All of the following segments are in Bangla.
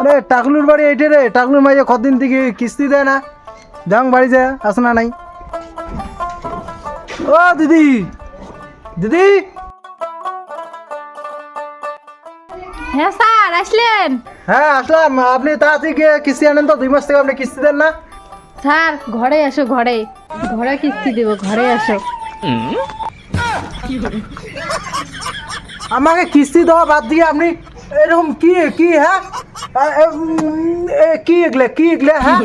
আরে টাকলুর বাড়ি এইটে রে। টাকলুর মাইয়ে কদিন থেকে কিস্তি দেয় না? যাও বাড়ি যা আসে না নাই? ও দিদি! দিদি! হ্যাঁ স্যার আসলেন। হ্যাঁ আসলাম। আপনি তাড়াতাড়ি গিয়ে কিস্তি আনেন তো দুই মাস থেকে আপনি কিস্তি দেন না? স্যার ঘরে আসো ঘরে। ঘরে কিস্তি দেবো ঘরে আসো আমাকে কিস্তি দেওয়া বাদ দিয়ে আপনি এরকম কি কি হ্যাঁ? কি এগলে কি এগলে হ্যাঁ?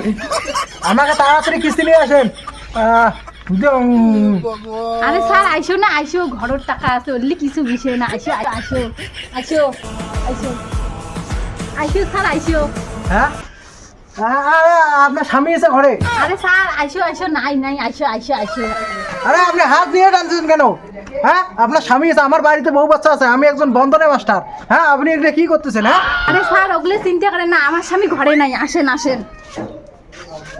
আমাকে তাড়াতাড়ি কিস্তি নিয়ে আসেন। আরে স্যার আইসো না আইসো ঘরের টাকা আছে কিছু বিষয় না আইসো আইসো আইসো আইসো আইসো। স্যার আইসো। হ্যাঁ? আপনার স্বামী এসে ঘরে? আরে স্যার আইসো আইসো নাই নাই আইসো আইসো আইসো। আরে আপনি হাত দিয়ে টানছেন কেন? হ্যাঁ? আপনার স্বামী আছে আমার বাড়িতে বউ বাচ্চা আছে আমি একজন বন্ধনে মাস্টার। হ্যাঁ আপনি এগুলো কি করতেছেন হ্যাঁ? আরে স্যার ওগুলো চিন্তা করেন না আমার স্বামী ঘরে নাই আসেন আসেন।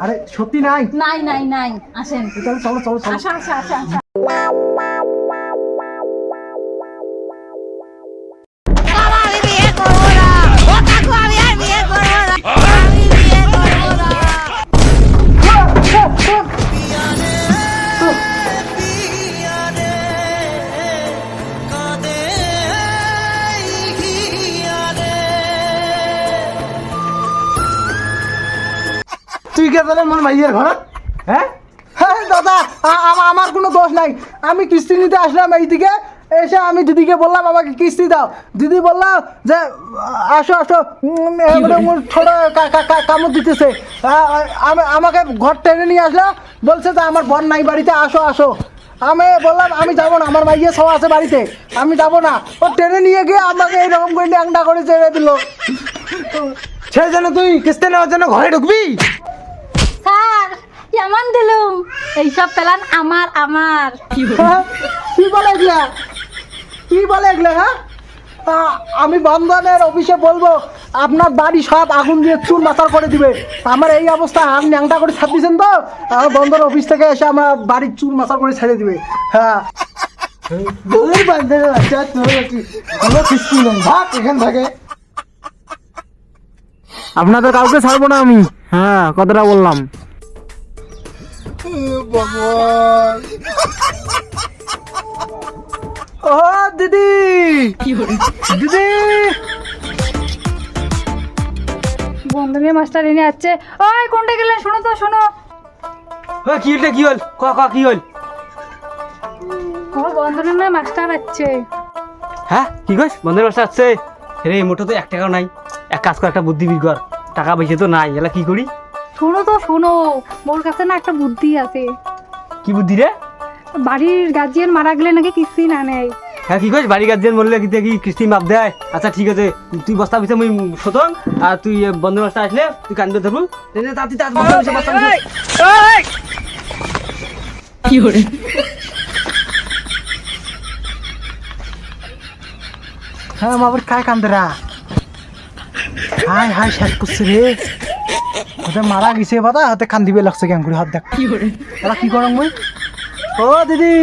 আরে সত্যি নাই? নাই নাই নাই আসেন। চলো চলো চলো। চলো আসা আসা। তুই কে জানেন আমার মাইয়ের ঘর? হ্যাঁ? হ্যাঁ দাদা আমার কোনো দোষ নাই। আমি কিস্তি নিতে আসলাম এইদিকে। এসে আমি দিদিকে বললাম আমাকে কিস্তি দাও। দিদি বললাম যে আসো আসো। ছোট কা- কা- কা- কামড় দিতেছে। আমাকে ঘর টেনে নিয়ে আসলো। বলছে যে আমার বোন নাই বাড়িতে আসো আসো। আমি বললাম আমি যাব না আমার মাইয়ে সব আছে বাড়িতে। আমি যাব না। ও টেনে নিয়ে গিয়ে আমাকে এইরকম করে ন্যাংটা করে ছেড়ে দিল। সেই জন্য তুই কিস্তি নেওয়ার জন্য ঘরে ঢুকবি? কেমন দিলুম? এইসব প্ল্যান আমার আমার। হ্যাঁ? কি বলে এগুলা? কি বলে এগুলা হ্যাঁ? আমি বন্ধনের অফিসে বলব আপনার বাড়ি সব আগুন দিয়ে চুর মাথার করে দিবে। আমার এই অবস্থা আর ন্যাংটা করে ছাড় দিয়েছেন তো? আমার বন্ধন অফিস থেকে এসে আমার বাড়ির চুর মাথার করে ছেড়ে দিবে। হ্যাঁ। আপনাদের কাউকে ছাড়বো না আমি। হ্যাঁ কথাটা বললাম। ও দিদি। দিদি। বন্ধনে মাস্টার এনে যাচ্ছে ওই কোনটা গেলেন? শোনো তো শোনো। হ্যাঁ কি হল কি হল? ক ক কি হল? বন্ধনের নয় মাস্টার আছে। হ্যাঁ কি কইস? বন্ধের বাসা আছে। রে মোটো তো এক টাকাও নাই। এক কাজ কর একটা বুদ্ধি বের কর। টাকা পয়সা তো নাই এলা কি করি? শোনো তো শোনো। মোর কাছে না একটা বুদ্ধি আছে। কি বুদ্ধি রে? বাড়ির গার্জিয়ান মারা গেলে নাকি কিস্তি না নেয়। হ্যাঁ কি কইস? বাড়ি গার্জেন বললে কি কি কিস্তি মাপ দেয়? আচ্ছা ঠিক আছে। তুই বস্তা পিছে মুই শোধন আর তুই বন্ধের বাসা আসলে তুই কান্দে ধরবু। তাতে তাতে বস্তা পিছে বস্তা পিছে। কি হরে হ্যাঁ বাবার কায় কান্দরা হাই হাই শেষ করছে রে। ওতে মারা গেছে বাদা হাতে কান্দিবে লাগছে কেন করে হাত দেখ। কি হরে এরা কি করম মই? ও দিদি!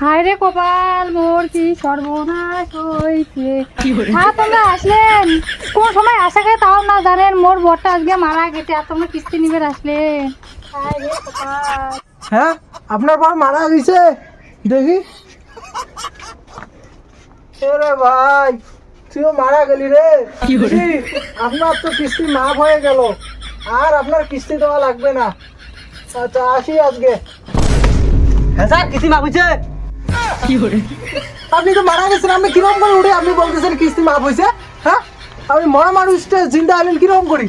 হায় রে কপাল মোর কি সর্বনাশ হয়েছে হ্যাঁ তোমরা আসলেন। কোন সময় আসা গে তাও না জানেন মোর বরটা আজকে মারা গেছে আর তোমরা কিস্তি নিবে আসলেন হায় হ্যাঁ আপনার পর মারা গেছে দেখি। ভাই! তুইও মারা গেলি রে। আপনার তো কিস্তি মাফ হয়ে গেল। আর আপনার কিস্তি দেওয়া লাগবে না। আচ্ছা আসি আজকে। হ্যাঁ স্যার কিস্তি মাপ হয়েছে। কি হরে আপনি তো মারা গেছেন আপনি কীরকম করে উঠে আপনি বলতেছেন কিস্তি মাফ হয়েছে? হ্যাঁ? আপনি মরা মানুষটা চিন্তা হলেন কীরকম করি?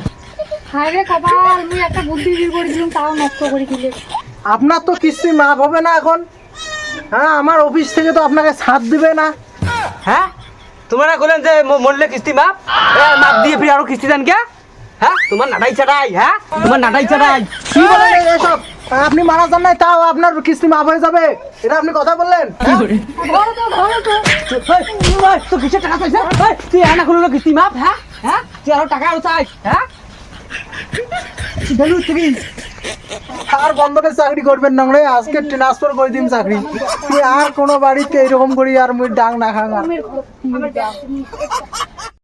হায় রে কপাল মুই একটা বুদ্ধি বের করে দিলাম তাও নষ্ট করে দিলে। আপনার তো কিস্তি মাফ হবে না এখন। হ্যাঁ আমার অফিস থেকে তো আপনাকে ছাড় দিবে না। হ্যাঁ? তোমরা বলেন যে ম- মরলে কিস্তি মাপ মাপ দিয়ে ফিরে আরও কিস্তি দেন কে? হ্যাঁ? তোমার নাটাই চাটাই হ্যাঁ? তোমার নাটাই চাটাই কি বলেন? এসব। আপনি মারা যান নাই তাও আপনার কিস্তি মাফ হয়ে যাবে। এটা আপনি কথা বললেন? হ্যাঁ? তো কিসের টাকা চাইছে? তুই আনা করল কিস্তি মাপ হ্যাঁ? হ্যাঁ? তুই আরও টাকা আরও চাই হ্যাঁ? আর বন্ধনের চাকরি করবেন না রে, আজকে ট্রান্সফার করে দিন চাকরি। তুই আর কোনো বাড়িতে এরকম করি আর মুই ডাং না খাং আর আমার ঘর-